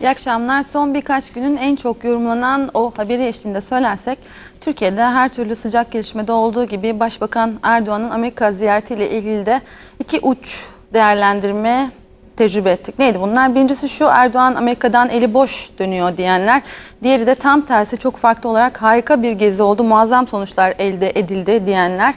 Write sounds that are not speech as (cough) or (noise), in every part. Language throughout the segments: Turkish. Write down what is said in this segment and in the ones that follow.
İyi akşamlar. Son birkaç günün en çok yorumlanan o haberi eşliğinde söylersek, Türkiye'de her türlü sıcak gelişmede olduğu gibi Başbakan Erdoğan'ın Amerika ziyaretiyle ilgili de iki uç değerlendirme tecrübe ettik. Neydi bunlar? Birincisi şu Erdoğan Amerika'dan eli boş dönüyor diyenler. Diğeri de tam tersi çok farklı olarak harika bir gezi oldu. Muazzam sonuçlar elde edildi diyenler.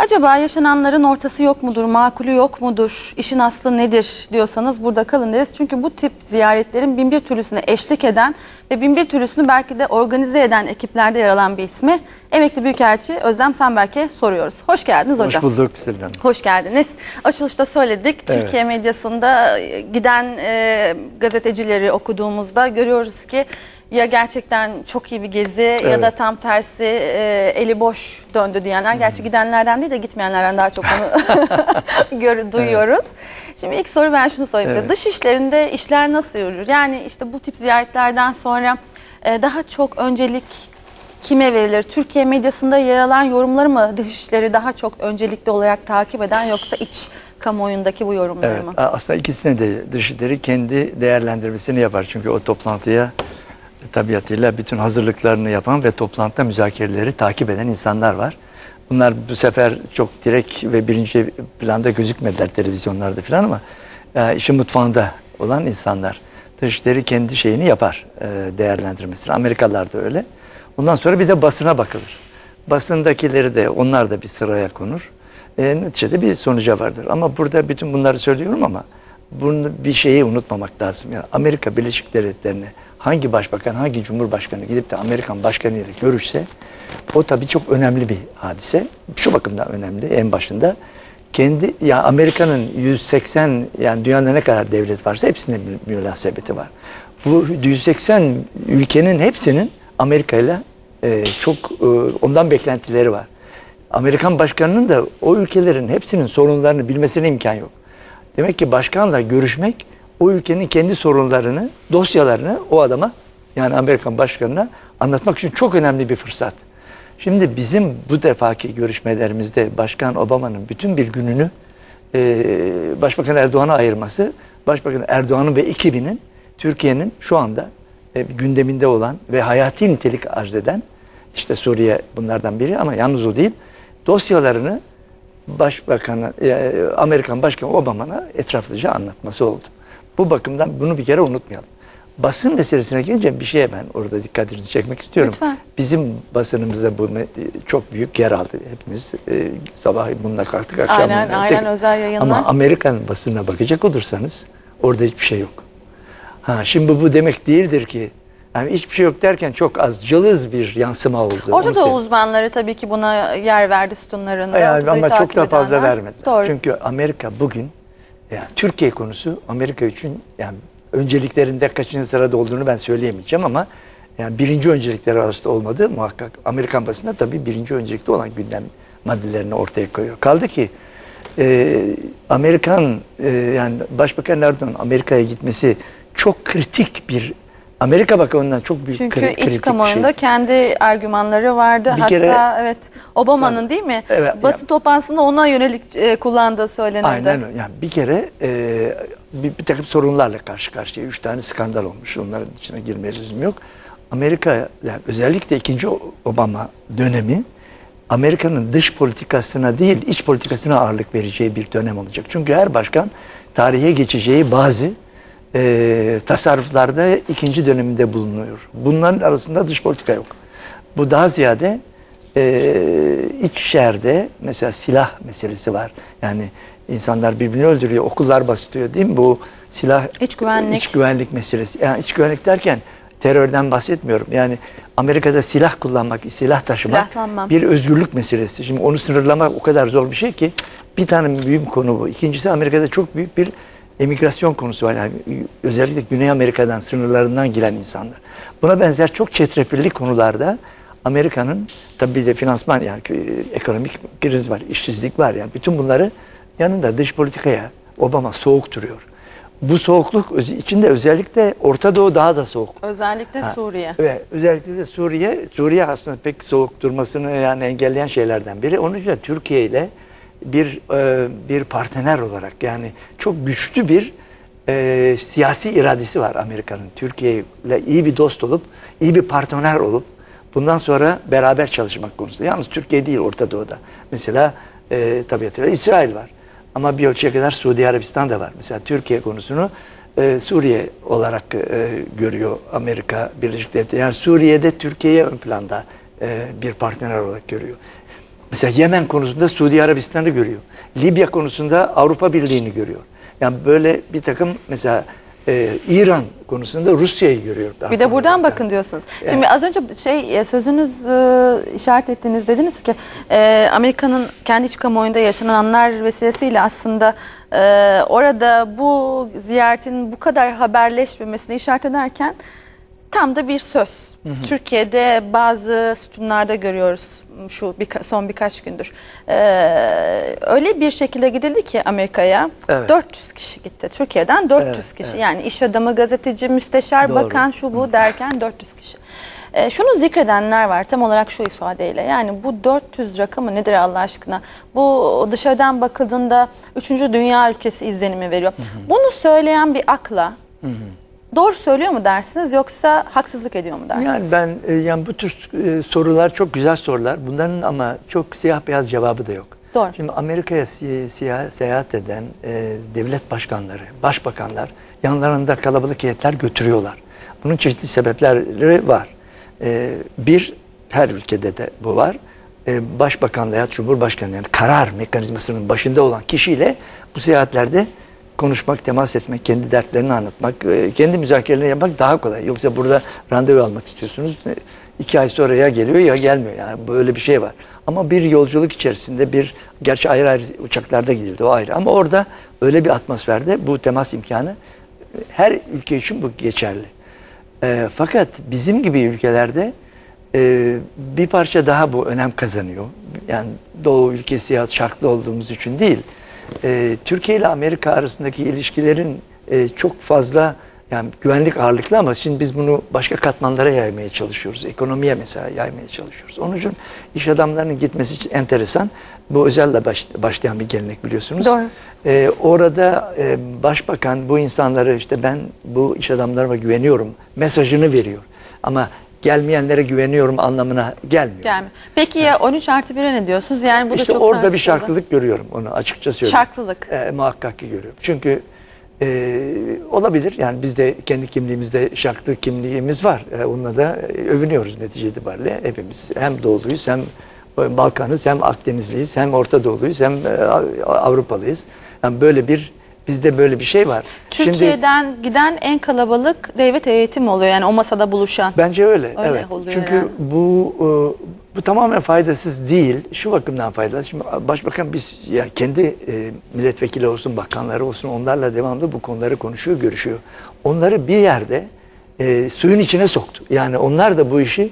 Acaba yaşananların ortası yok mudur, makulü yok mudur, işin aslı nedir diyorsanız burada kalın deriz. Çünkü bu tip ziyaretlerin bin bir türlüsüne eşlik eden ve bin bir türlüsünü belki de organize eden ekiplerde yer alan bir ismi emekli büyükelçi Özlem Sanberk'e soruyoruz. Hoş geldiniz hocam. Hoş bulduk Selin Hanım. Hoş geldiniz. Açılışta söyledik. Evet. Türkiye medyasında e, giden e, gazetecileri okuduğumuzda görüyoruz ki ya gerçekten çok iyi bir gezi ya Evet. da tam tersi e, eli boş döndü diyenler. Gerçi gidenlerden değil de gitmeyenlerden daha çok onu (laughs) (laughs) gör, duyuyoruz. Şimdi ilk soru ben şunu sorayım size. Evet. Dış işlerinde işler nasıl yürür? Yani işte bu tip ziyaretlerden sonra e, daha çok öncelik kime verilir? Türkiye medyasında yer alan yorumları mı dışişleri daha çok öncelikli olarak takip eden yoksa iç kamuoyundaki bu yorumları Evet, mı? aslında ikisine de dışişleri kendi değerlendirmesini yapar. Çünkü o toplantıya tabiatıyla bütün hazırlıklarını yapan ve toplantıda müzakereleri takip eden insanlar var. Bunlar bu sefer çok direkt ve birinci planda gözükmediler televizyonlarda falan ama e, işin mutfağında olan insanlar. Dışişleri kendi şeyini yapar e, değerlendirmesini. Amerikalılar da öyle. Ondan sonra bir de basına bakılır. Basındakileri de onlar da bir sıraya konur. E, neticede bir sonuca vardır. Ama burada bütün bunları söylüyorum ama bunu bir şeyi unutmamak lazım. Yani Amerika Birleşik Devletleri'ne hangi başbakan, hangi cumhurbaşkanı gidip de Amerikan başkanıyla görüşse o tabii çok önemli bir hadise. Şu bakımdan önemli en başında. Kendi ya Amerika'nın 180 yani dünyada ne kadar devlet varsa hepsinin bir münasebeti var. Bu 180 ülkenin hepsinin Amerika ile çok e, ondan beklentileri var. Amerikan başkanının da o ülkelerin hepsinin sorunlarını bilmesine imkan yok. Demek ki başkanla görüşmek o ülkenin kendi sorunlarını, dosyalarını o adama yani Amerikan başkanına anlatmak için çok önemli bir fırsat. Şimdi bizim bu defaki görüşmelerimizde Başkan Obama'nın bütün bir gününü e, Başbakan Erdoğan'a ayırması, Başbakan Erdoğan'ın ve ekibinin Türkiye'nin şu anda e, gündeminde olan ve hayati nitelik arz eden işte Suriye bunlardan biri ama yalnız o değil dosyalarını Başbakanı, e, Amerikan Başkanı Obama'na etraflıca anlatması oldu. Bu bakımdan bunu bir kere unutmayalım. Basın meselesine gelince bir şeye ben orada dikkatinizi çekmek istiyorum. Lütfen. Bizim basınımızda bu çok büyük yer aldı. Hepimiz e, sabah bununla kalktık akşam Aynen, bununla aynen, kalktık. özel yayınlar. Ama Amerikan basınına bakacak olursanız orada hiçbir şey yok. Ha, şimdi bu demek değildir ki yani hiçbir şey yok derken çok az cılız bir yansıma oldu. Onu Doğu söyleyeyim. uzmanları tabii ki buna yer verdi sütunlarında. Yani ama çok da fazla vermediler. Doğru. Çünkü Amerika bugün yani Türkiye konusu Amerika için yani önceliklerinde kaçıncı sırada olduğunu ben söyleyemeyeceğim ama yani birinci öncelikleri arasında olmadığı muhakkak Amerikan basında tabii birinci öncelikli olan gündem maddelerini ortaya koyuyor. Kaldı ki e, Amerikan e, yani Başbakan Erdoğan Amerika'ya gitmesi çok kritik bir Amerika bakımından çok büyük Çünkü kri- iç kritik bir kamuoyunda şey. kendi argümanları vardı. Bir Hatta kere- evet Obama'nın değil mi? Evet, Basın ya- toplantısında ona yönelik e, kullandığı söylenildi. Aynen öyle. Yani bir kere e, bir, bir takım sorunlarla karşı karşıya. Üç tane skandal olmuş. Onların içine girmeye lüzum yok. Amerika yani özellikle ikinci Obama dönemi Amerika'nın dış politikasına değil iç politikasına ağırlık vereceği bir dönem olacak. Çünkü her başkan tarihe geçeceği bazı e, tasarruflarda ikinci döneminde bulunuyor. Bunların arasında dış politika yok. Bu daha ziyade e, iç şehirde mesela silah meselesi var. Yani insanlar birbirini öldürüyor, okullar basılıyor değil mi? Bu silah İç güvenlik. iç güvenlik meselesi. Yani iç güvenlik derken terörden bahsetmiyorum. Yani Amerika'da silah kullanmak, silah taşımak bir özgürlük meselesi. Şimdi onu sınırlamak o kadar zor bir şey ki bir tane büyük konu bu. İkincisi Amerika'da çok büyük bir emigrasyon konusu var. Yani özellikle Güney Amerika'dan sınırlarından gelen insanlar. Buna benzer çok çetrefilli konularda Amerika'nın tabii bir de finansman yani e, ekonomik kriz var, işsizlik var yani bütün bunları yanında dış politikaya Obama soğuk duruyor. Bu soğukluk içinde özellikle Orta Doğu daha da soğuk. Özellikle Ha, Suriye. Ve özellikle de Suriye, Suriye aslında pek soğuk durmasını yani engelleyen şeylerden biri. Onun için Türkiye ile bir e, bir partner olarak yani çok güçlü bir e, siyasi iradesi var Amerika'nın. Türkiye ile iyi bir dost olup, iyi bir partner olup bundan sonra beraber çalışmak konusunda. Yalnız Türkiye değil Orta Doğu'da. Mesela e, tabiatıyla İsrail var. Ama bir ölçüye kadar Suudi Arabistan da var. Mesela Türkiye konusunu e, Suriye olarak e, görüyor Amerika Birleşik Devletleri. Yani Suriye'de Türkiye'ye ön planda e, bir partner olarak görüyor. Mesela Yemen konusunda Suudi Arabistan'ı görüyor. Libya konusunda Avrupa Birliği'ni görüyor. Yani böyle bir takım mesela e, İran konusunda Rusya'yı görüyor. Bir de buradan bakın diyorsunuz. Şimdi az önce şey e, sözünüz e, işaret ettiniz dediniz ki e, Amerika'nın kendi iç kamuoyunda yaşananlar vesilesiyle aslında e, orada bu ziyaretin bu kadar haberleşmemesini işaret ederken tam da bir söz. Türkiye'de bazı sütunlarda görüyoruz şu birka- son birkaç gündür. E, öyle bir şekilde gidildi ki Amerika'ya Evet. 400 kişi gitti. Türkiye'den 400 Evet, kişi. evet. Yani iş adamı, gazeteci, müsteşar, Doğru. bakan, şu bu derken 400 kişi. E, şunu zikredenler var tam olarak şu ifadeyle. Yani bu 400 rakamı nedir Allah aşkına? Bu dışarıdan bakıldığında 3. dünya ülkesi izlenimi veriyor. Bunu söyleyen bir akla doğru söylüyor mu dersiniz yoksa haksızlık ediyor mu dersiniz? Yani ben e, yani bu tür e, sorular çok güzel sorular. Bunların ama çok siyah beyaz cevabı da yok. Doğru. Şimdi Amerika'ya si- siya- seyahat eden e, devlet başkanları, başbakanlar yanlarında kalabalık heyetler götürüyorlar. Bunun çeşitli sebepleri var. E, bir, her ülkede de bu var. E, başbakanla ya Cumhurbaşkanı yani karar mekanizmasının başında olan kişiyle bu seyahatlerde konuşmak, temas etmek, kendi dertlerini anlatmak, e, kendi müzakerelerini yapmak daha kolay. Yoksa burada randevu almak istiyorsunuz. e, iki ay sonra ya geliyor ya gelmiyor. Yani böyle bir şey var. Ama bir yolculuk içerisinde bir, gerçi ayrı ayrı uçaklarda gidildi o ayrı. Ama orada öyle bir atmosferde bu temas imkanı e, her ülke için bu geçerli. E, fakat bizim gibi ülkelerde e, bir parça daha bu önem kazanıyor. Yani Doğu ülkesi ya şarklı olduğumuz için değil. E, Türkiye ile Amerika arasındaki ilişkilerin e, çok fazla yani güvenlik ağırlıklı ama şimdi biz bunu başka katmanlara yaymaya çalışıyoruz. Ekonomiye mesela yaymaya çalışıyoruz. Onun için iş adamlarının gitmesi için enteresan. Bu özelle baş- başlayan bir gelenek biliyorsunuz. Doğru. Ee, orada e, başbakan bu insanları işte ben bu iş adamlarıma güveniyorum mesajını veriyor. Ama gelmeyenlere güveniyorum anlamına gelmiyor. Gelmiyor. Peki ya 13 artı 1'e ne diyorsunuz? Yani bu da işte çok orada bir şarklılık görüyorum onu açıkça söyleyeyim. Şarklılık. E, muhakkak ki görüyorum. Çünkü e, olabilir yani biz de kendi kimliğimizde şarklı kimliğimiz var. E, onunla da e, övünüyoruz netice itibariyle. Hepimiz hem Doğuluyuz hem e, Balkanız hem Akdenizliyiz hem Orta Doğuluyuz hem e, Avrupalıyız. Yani böyle bir bizde böyle bir şey var. Şimdi Türkiye'den giden en kalabalık devlet heyeti mi oluyor? Yani o masada buluşan. bence öyle. Öyle evet. oluyor Çünkü yani. bu e, bu tamamen faydasız değil. Şu bakımdan faydasız. Şimdi başbakan biz ya kendi e, milletvekili olsun, bakanları olsun onlarla devamlı bu konuları konuşuyor, görüşüyor. Onları bir yerde e, suyun içine soktu. Yani onlar da bu işi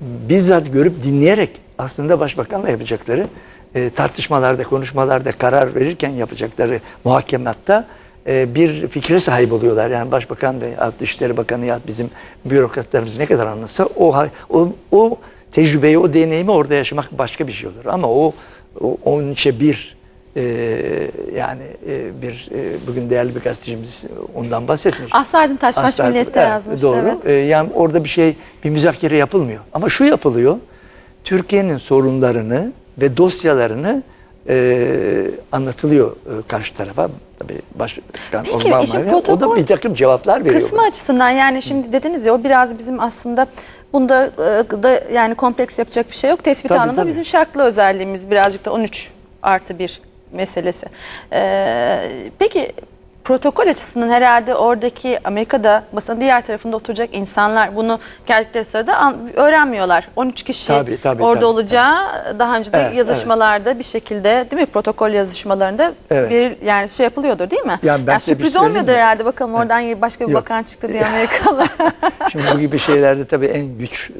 bizzat görüp dinleyerek aslında başbakanla yapacakları e, tartışmalarda, konuşmalarda, karar verirken yapacakları muhakematta e, bir fikre sahip oluyorlar. Yani başbakan ve Dışişleri Bakanı ya bizim bürokratlarımız ne kadar anlatsa o, o, o tecrübeyi, o deneyimi orada yaşamak başka bir şey olur. Ama o, o onun içe bir e, yani e, bir e, bugün değerli bir gazetecimiz ondan bahsetmiş. Aslı Aydın Taşbaş Asla- Milliyet'te evet, yazmıştı. Doğru. Evet. Ee, yani orada bir şey, bir müzakere yapılmıyor. Ama şu yapılıyor. Türkiye'nin sorunlarını ve dosyalarını e, anlatılıyor e, karşı tarafa. Tabii başkan Peki, Obama o da bir takım cevaplar veriyor. Kısmı açısından yani şimdi dediniz ya o biraz bizim aslında bunda e, da yani kompleks yapacak bir şey yok. Tespit Tabii, anlamında tabii. bizim şartlı özelliğimiz birazcık da 13 artı 1 meselesi. Ee, peki protokol açısından herhalde oradaki Amerika'da basın diğer tarafında oturacak insanlar bunu geldikleri sırada an- öğrenmiyorlar. 13 kişi Tabii, tabii, orada tabii. olacağı daha önce de Evet, yazışmalarda bir şekilde değil mi protokol yazışmalarında Evet. bir yani şey yapılıyordur değil mi? Yani ben size bir sürpriz söyleyeyim olmuyordur mi? herhalde bakalım oradan başka bir Yok. bakan çıktı diye Amerikalılar. (laughs) Şimdi bu gibi şeylerde tabii en güç e,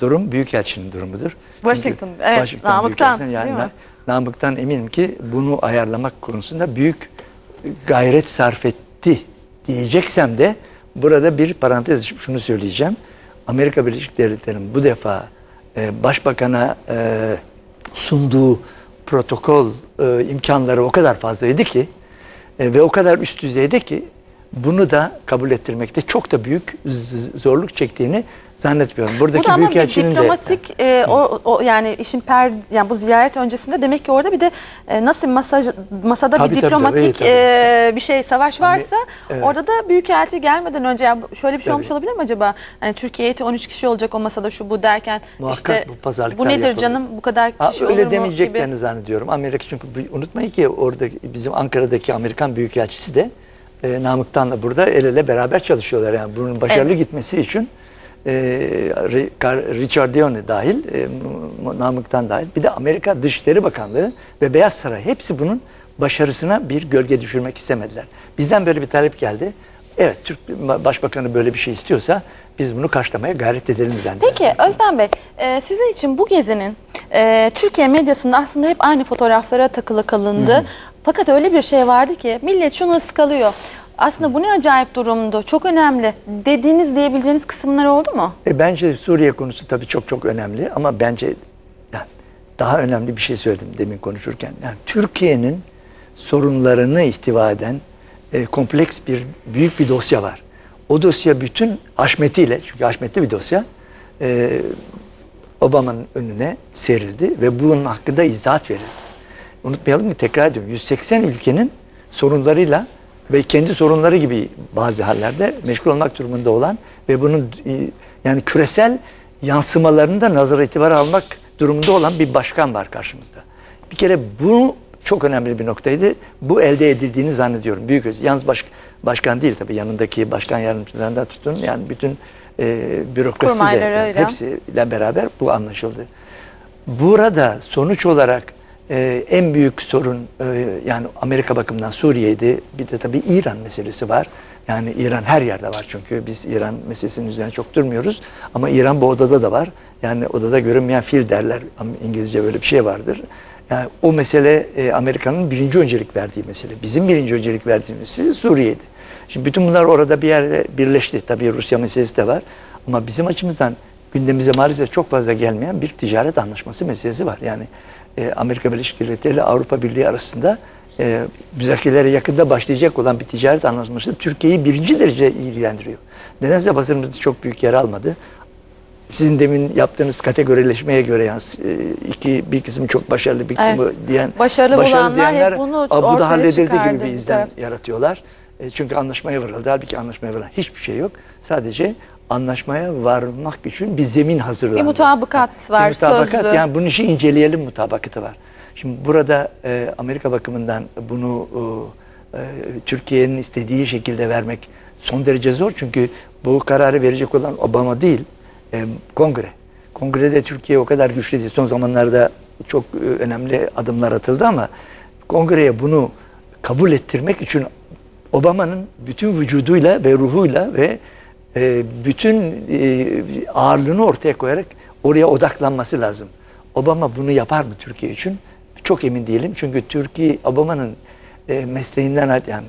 durum Büyükelçinin durumudur. Washington, Çünkü evet, Washington Namık'tan, Büyükelçinin yani değil mi? Na- Namık'tan eminim ki bunu ayarlamak konusunda büyük gayret sarf etti diyeceksem de burada bir parantez açıp şunu söyleyeceğim. Amerika Birleşik Devletleri'nin bu defa e, başbakana e, sunduğu protokol e, imkanları o kadar fazlaydı ki e, ve o kadar üst düzeyde ki bunu da kabul ettirmekte çok da büyük zorluk çektiğini zannetmiyorum. Buradaki Bu da bir büyükelçinin de diplomatik e, o, o yani işin per yani bu ziyaret öncesinde demek ki orada bir de e, nasıl masaj, masada Tabii, bir tabii, diplomatik tabii, e, bir şey savaş varsa evet. orada da büyükelçi gelmeden önce ya bu- şöyle bir şey Tabii. olmuş olabilir mi acaba? Hani Türkiye heyeti 13 kişi olacak o masada şu bu derken Muhakkak işte bu pazarlıklar nedir yapılıyor. canım bu kadar Ha, kişi öyle olur mu demeyeceklerini gibi. zannediyorum. Amerika çünkü unutmayın ki orada bizim Ankara'daki Amerikan Büyükelçisi de e, Namık'tanla burada el ele beraber çalışıyorlar. Yani bunun başarılı Evet. gitmesi için Richard Dione dahil, e, Namık'tan dahil bir de Amerika Dışişleri Bakanlığı ve Beyaz Saray hepsi bunun başarısına bir gölge düşürmek istemediler. Bizden böyle bir talep geldi. Evet Türk Başbakanı böyle bir şey istiyorsa biz bunu karşılamaya gayret edelim dendi. Peki Özlem Bey, e, sizin için bu gezinin e, Türkiye medyasında aslında hep aynı fotoğraflara takılı kalındı. Fakat öyle bir şey vardı ki millet şunu ıskalıyor. Aslında bu ne acayip durumdu, çok önemli dediğiniz diyebileceğiniz kısımlar oldu mu? E, bence Suriye konusu tabii çok çok önemli ama bence yani daha önemli bir şey söyledim demin konuşurken. Yani Türkiye'nin sorunlarını ihtiva eden e, kompleks bir büyük bir dosya var. O dosya bütün haşmetiyle çünkü haşmetli bir dosya e, Obama'nın önüne serildi ve bunun hakkında izahat verildi. Unutmayalım ki tekrar ediyorum 180 ülkenin sorunlarıyla ve kendi sorunları gibi bazı hallerde meşgul olmak durumunda olan ve bunun e, yani küresel yansımalarını da nazara itibara almak durumunda olan bir başkan var karşımızda. Bir kere bu çok önemli bir noktaydı. Bu elde edildiğini zannediyorum. Büyük öz. Yalnız baş, başkan değil tabii yanındaki başkan yardımcılarından tutun yani bütün e, bürokrasi de Kurmaylarıyla. hepsiyle beraber bu anlaşıldı. Burada sonuç olarak e, en büyük sorun e, yani Amerika bakımından Suriye'ydi. Bir de tabii İran meselesi var. Yani İran her yerde var çünkü biz İran meselesinin üzerine çok durmuyoruz. Ama İran bu odada da var. Yani odada görünmeyen fil derler. İngilizce böyle bir şey vardır. Yani o mesele e, Amerika'nın birinci öncelik verdiği mesele. Bizim birinci öncelik verdiğimiz mesele Suriye'ydi. Şimdi bütün bunlar orada bir yerde birleşti. Tabii Rusya meselesi de var. Ama bizim açımızdan gündemimize maalesef çok fazla gelmeyen bir ticaret anlaşması meselesi var. Yani e, Amerika Birleşik Devletleri ile Avrupa Birliği arasında e, müzakerelere yakında başlayacak olan bir ticaret anlaşması Türkiye'yi birinci derece ilgilendiriyor. Nedense basınımızda çok büyük yer almadı. Sizin demin yaptığınız kategorileşmeye göre yani e, iki bir kısmı çok başarılı bir kısmı Evet. diyen Başarılı bulanlar hep bunu "Aa, bu ortaya da halledildi gibi bir izlen yaratıyorlar. E, çünkü anlaşmaya varıldı. Halbuki anlaşmaya varılan hiçbir şey yok. Sadece anlaşmaya varmak için bir zemin hazırlandı. Bir mutabakat var, Bir mutabakat sözlü. yani bunun işi inceleyelim mutabakatı var. Şimdi burada e, Amerika bakımından bunu e, e, Türkiye'nin istediği şekilde vermek son derece zor. Çünkü bu kararı verecek olan Obama değil, e, kongre. Kongrede Türkiye o kadar güçlü değil. Son zamanlarda çok e, önemli adımlar atıldı ama kongreye bunu kabul ettirmek için Obama'nın bütün vücuduyla ve ruhuyla ve e, bütün e, ağırlığını ortaya koyarak oraya odaklanması lazım. Obama bunu yapar mı Türkiye için? Çok emin değilim. Çünkü Türkiye Obama'nın e, mesleğinden yani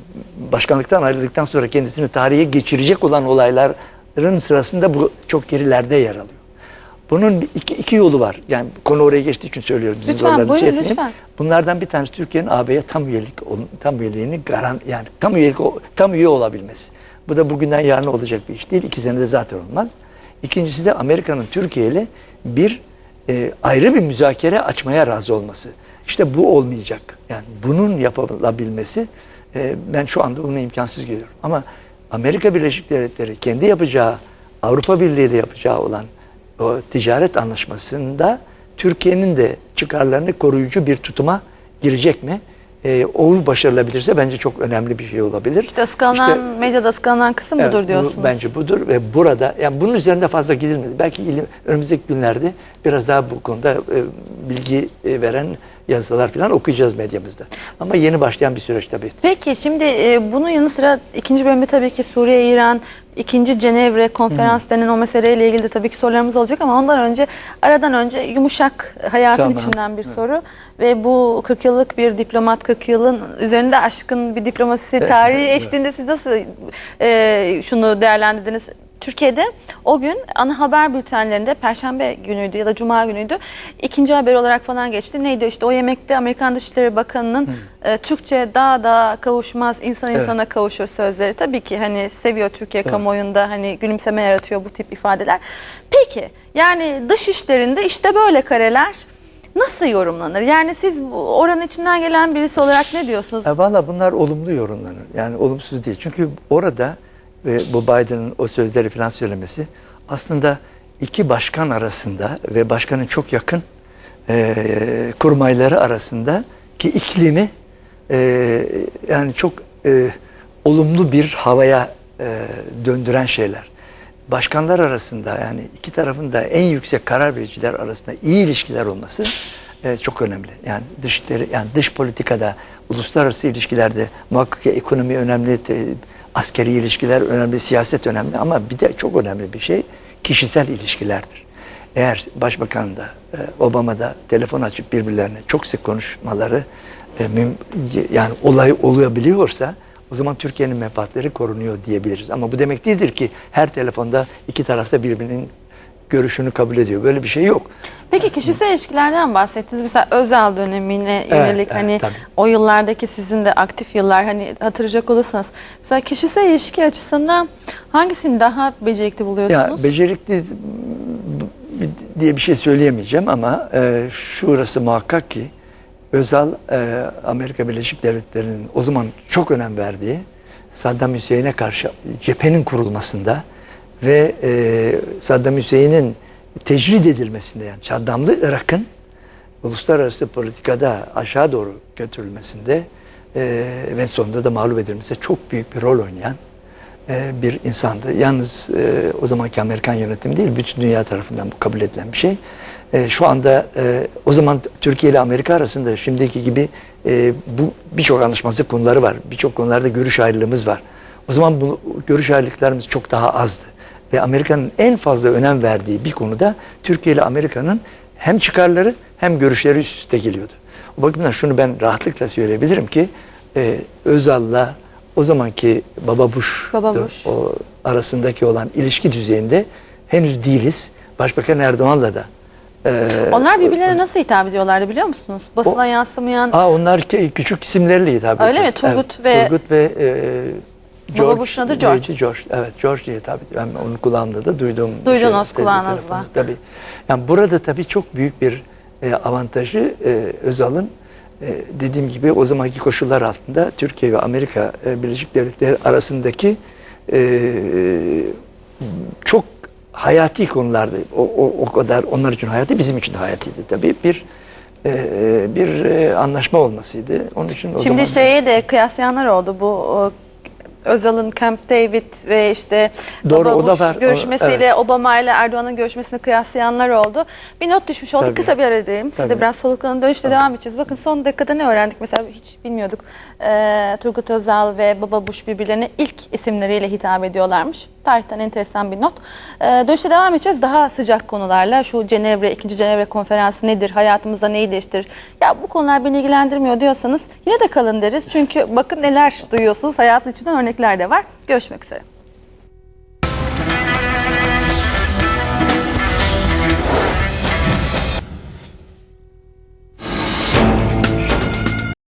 başkanlıktan ayrıldıktan sonra kendisini tarihe geçirecek olan olayların sırasında bu çok gerilerde yer alıyor. Bunun iki, iki yolu var. Yani konu oraya geçtiği için söylüyorum. Bizim Lütfen, buyurun, şey etmeyeyim. lütfen. Bunlardan bir tanesi Türkiye'nin AB'ye tam üyelik tam üyeliğini garan yani tam üyelik tam üye olabilmesi. Bu da bugünden yarına olacak bir iş değil. İki senede zaten olmaz. İkincisi de Amerika'nın Türkiye ile bir e, ayrı bir müzakere açmaya razı olması. İşte bu olmayacak. Yani bunun yapılabilmesi e, ben şu anda bunu imkansız görüyorum. Ama Amerika Birleşik Devletleri kendi yapacağı Avrupa Birliği ile yapacağı olan o ticaret anlaşmasında Türkiye'nin de çıkarlarını koruyucu bir tutuma girecek mi? Ee, o başarılabilirse bence çok önemli bir şey olabilir. İşte ıskalanan, İşte- medyada ıskalanan kısım Evet, budur bu diyorsunuz. bence budur ve burada yani bunun üzerinde fazla gidilmedi. Belki ilim, önümüzdeki günlerde biraz daha bu konuda e, bilgi e, veren yazılar falan okuyacağız medyamızda. Ama yeni başlayan bir süreç tabii. Peki şimdi e, bunun yanı sıra ikinci bölümde tabii ki Suriye, İran, ikinci Cenevre konferans denen o meseleyle ilgili de tabii ki sorularımız olacak ama ondan önce aradan önce yumuşak hayatın Tamam. içinden bir soru ve bu 40 yıllık bir diplomat 40 yılın üzerinde aşkın bir diplomasi tarihi eşliğinde siz nasıl e, şunu değerlendirdiniz? Türkiye'de o gün ana haber bültenlerinde Perşembe günüydü ya da Cuma günüydü. ikinci haber olarak falan geçti. Neydi işte o yemekte Amerikan Dışişleri Bakanı'nın e, Türkçe daha da kavuşmaz insan Evet. insana kavuşur sözleri. Tabii ki hani seviyor Türkiye kamuoyunda hani gülümseme yaratıyor bu tip ifadeler. Peki yani dış işlerinde işte böyle kareler nasıl yorumlanır? Yani siz oranın içinden gelen birisi olarak ne diyorsunuz? E, Valla bunlar olumlu yorumlanır. Yani olumsuz değil. Çünkü orada ve bu Biden'ın o sözleri falan söylemesi aslında iki başkan arasında ve başkanın çok yakın e, kurmayları arasında ki iklimi e, yani çok e, olumlu bir havaya e, döndüren şeyler. Başkanlar arasında yani iki tarafın da en yüksek karar vericiler arasında iyi ilişkiler olması e, çok önemli. Yani dışları yani dış politikada, uluslararası ilişkilerde muhakkak ekonomi önemli, te- askeri ilişkiler önemli, siyaset önemli ama bir de çok önemli bir şey kişisel ilişkilerdir. Eğer Başbakan da e, Obama da telefon açıp birbirlerine çok sık konuşmaları e, yani olay olabiliyorsa o zaman Türkiye'nin menfaatleri korunuyor diyebiliriz. Ama bu demek değildir ki her telefonda iki tarafta birbirinin görüşünü kabul ediyor. Böyle bir şey yok. Peki kişisel ilişkilerden bahsettiniz. Mesela özel dönemine Evet, yönelik evet, hani tabii. o yıllardaki sizin de aktif yıllar hani hatırlayacak olursanız. Mesela kişisel ilişki açısından hangisini daha becerikli Ya buluyorsunuz? becerikli diye bir şey söyleyemeyeceğim ama e, şurası muhakkak ki Özal e, Amerika Birleşik Devletleri'nin o zaman çok önem verdiği Saddam Hüseyin'e karşı cephenin kurulmasında ve e, Saddam Hüseyin'in tecrid edilmesinde yani Saddamlı Irak'ın uluslararası politikada aşağı doğru götürülmesinde e, ve sonunda da mağlup edilmesinde çok büyük bir rol oynayan e, bir insandı. Yalnız e, o zamanki Amerikan yönetimi değil, bütün dünya tarafından bu kabul edilen bir şey. E, şu anda e, o zaman Türkiye ile Amerika arasında şimdiki gibi e, bu birçok anlaşmazlık konuları var. Birçok konularda görüş ayrılığımız var. O zaman bu görüş ayrılıklarımız çok daha azdı. Ve Amerika'nın en fazla önem verdiği bir konuda Türkiye ile Amerika'nın hem çıkarları hem görüşleri üst üste geliyordu. O bakımdan şunu ben rahatlıkla söyleyebilirim ki e, Özal'la o zamanki Baba Bush, Baba Bush. o arasındaki olan ilişki düzeyinde henüz değiliz. Başbakan Erdoğan'la da e, Onlar birbirlerine nasıl hitap ediyorlardı biliyor musunuz? Basına O- yansımayan Aa, onlar küçük isimlerle hitap Öyle ediyor. mi? Turgut Evet, ve- Turgut ve e, Baba Bush'un adı George. neydi? George. Evet George diye ediyor. Ben onun kulağımda da duydum. Duydunuz Şey, kulağınızla. Tabii. Yani burada tabii çok büyük bir e, avantajı e, Özal'ın e, dediğim gibi o zamanki koşullar altında Türkiye ve Amerika e, Birleşik Devletleri arasındaki e, çok hayati konulardı. O, o, o kadar onlar için hayati, bizim için de hayatiydi tabii. Bir e, bir e, anlaşma olmasıydı. Onun için o Şimdi zaman şeye de kıyaslayanlar oldu bu Özal'ın Camp David ve işte Doğru, Baba Bush var. Görüşmesiyle evet. Obama ile Erdoğan'ın görüşmesini kıyaslayanlar oldu. Bir not düşmüş oldu. Tabii. Kısa bir ara edelim. Siz de Tabii. biraz soluklanın dönüşte devam edeceğiz. Bakın son dakikada ne öğrendik? Mesela hiç bilmiyorduk. Ee, Turgut Özal ve Baba Bush birbirlerine ilk isimleriyle hitap ediyorlarmış. Tarihten enteresan bir not. Ee, dönüşte devam edeceğiz. Daha sıcak konularla. Şu Cenevre, 2. Cenevre konferansı nedir? Hayatımızda neyi değiştirir? Ya bu konular beni ilgilendirmiyor diyorsanız yine de kalın deriz. Çünkü bakın neler duyuyorsunuz. Hayatın içinden örnekler de var. Görüşmek üzere.